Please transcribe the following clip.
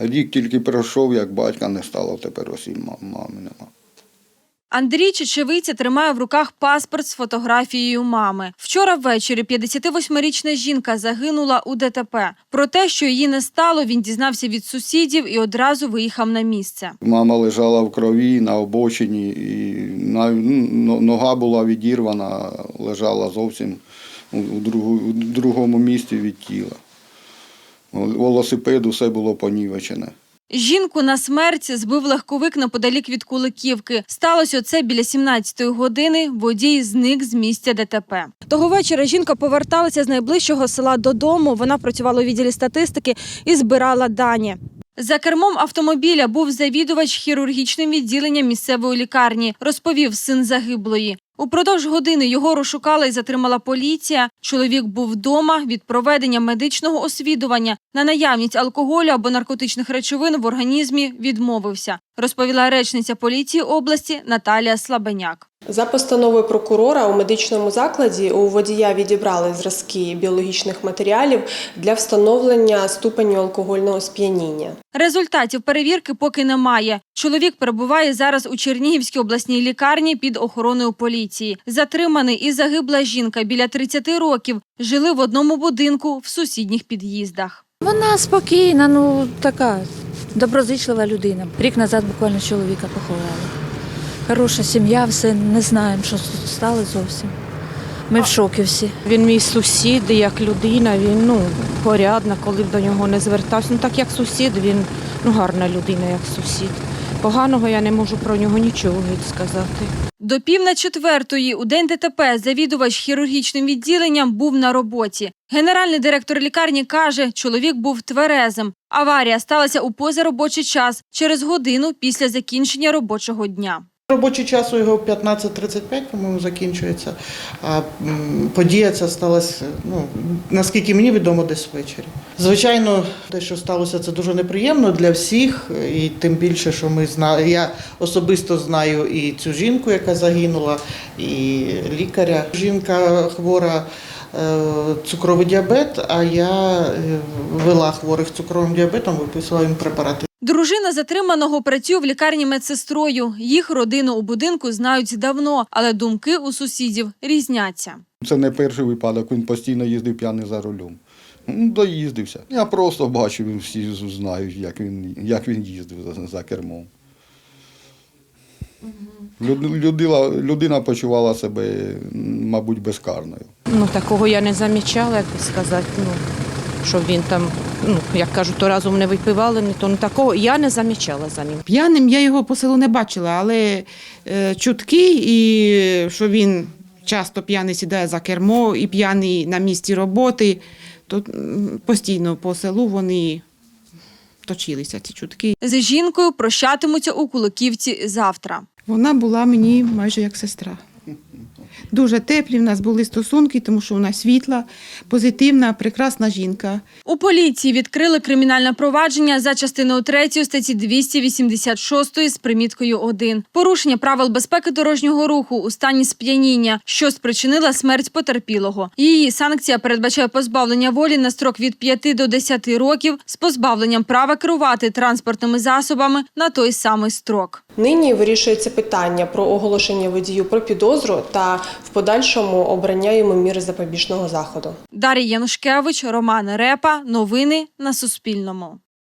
Рік тільки пройшов, як батька не стало, тепер ось і мами нема. Андрій Чечевиця тримає в руках паспорт з фотографією мами. Вчора ввечері 58-річна жінка загинула у ДТП. Про те, що її не стало, він дізнався від сусідів і одразу виїхав на місце. Мама лежала в крові на обочині, і ну, нога була відірвана, лежала зовсім у, другому місці від тіла. Велосипед усе було понівечене. Жінку на смерть збив легковик неподалік від Куликівки. Сталося це біля 17-ї години. Водій зник з місця ДТП. Того вечора жінка поверталася з найближчого села додому. Вона працювала у відділі статистики і збирала дані. За кермом автомобіля був завідувач хірургічним відділенням місцевої лікарні, розповів син загиблої. Упродовж години його розшукала і затримала поліція. Чоловік був вдома від проведення медичного освідування на наявність алкоголю або наркотичних речовин в організмі відмовився, розповіла речниця поліції області Наталія Слабеняк. За постановою прокурора у медичному закладі у водія відібрали зразки біологічних матеріалів для встановлення ступеню алкогольного сп'яніння. Результатів перевірки поки немає. Чоловік перебуває зараз у Чернігівській обласній лікарні під охороною поліції. Затриманий і загибла жінка біля 30 років жили в одному будинку в сусідніх під'їздах. Вона спокійна, ну така доброзичлива людина. Рік назад буквально чоловіка поховала. Хороша сім'я, все не знаємо, що тут стало зовсім. Ми в шокі всі. Він мій сусід, як людина, він ну, порядна, коли б до нього не звертався. Ну так як сусід, він ну, гарна людина, як сусід. Поганого я не можу про нього нічого сказати. До пів на четвертої у день ДТП завідувач хірургічним відділенням був на роботі. Генеральний директор лікарні каже, чоловік був тверезим. Аварія сталася у позаробочий час через годину після закінчення робочого дня. Робочий час у його 15.35, по-моєму, закінчується. А подія ця сталася, ну, наскільки мені відомо, десь ввечері. Звичайно, те, що сталося, це дуже неприємно для всіх, і тим більше, що ми зна... я особисто знаю і цю жінку, яка загинула, і лікаря. Жінка хвора. Е, Цукровий діабет, а я е, вела хворих з цукровим діабетом, виписувала їм препарати Дружина затриманого працює в лікарні медсестрою. Їх родину у будинку знають давно, але думки у сусідів різняться. Це не перший випадок, він постійно їздив п'яний за рулем. Ну, доїздився. Я просто бачив, всі знають, як він, як він їздив за, за кермом. Люд- Людина, людина почувала себе, мабуть, безкарною. Ну такого я не замічала, як би сказати. Ну, що він там, ну, як кажуть, то разом не випивали, ні то ну, такого я не замічала за ним. П'яним я його по селу не бачила, але е, чутки, і що він часто п'яний сідає за кермо і п'яний на місці роботи, то постійно по селу вони точилися ці чутки. З жінкою прощатимуться у Куликівці завтра. Вона була мені майже як сестра. Дуже теплі в нас були стосунки, тому що вона світла, позитивна, прекрасна жінка. У поліції відкрили кримінальне провадження за частиною 3 статті 286 з приміткою 1. Порушення правил безпеки дорожнього руху у стані сп'яніння, що спричинила смерть потерпілого. Її санкція передбачає позбавлення волі на строк від 5 до 10 років з позбавленням права керувати транспортними засобами на той самий строк. Нині вирішується питання про оголошення водію про підозру та в подальшому обрання йому міри запобіжного заходу. Дар'я Янушкевич, Роман Репа. Новини на Суспільному.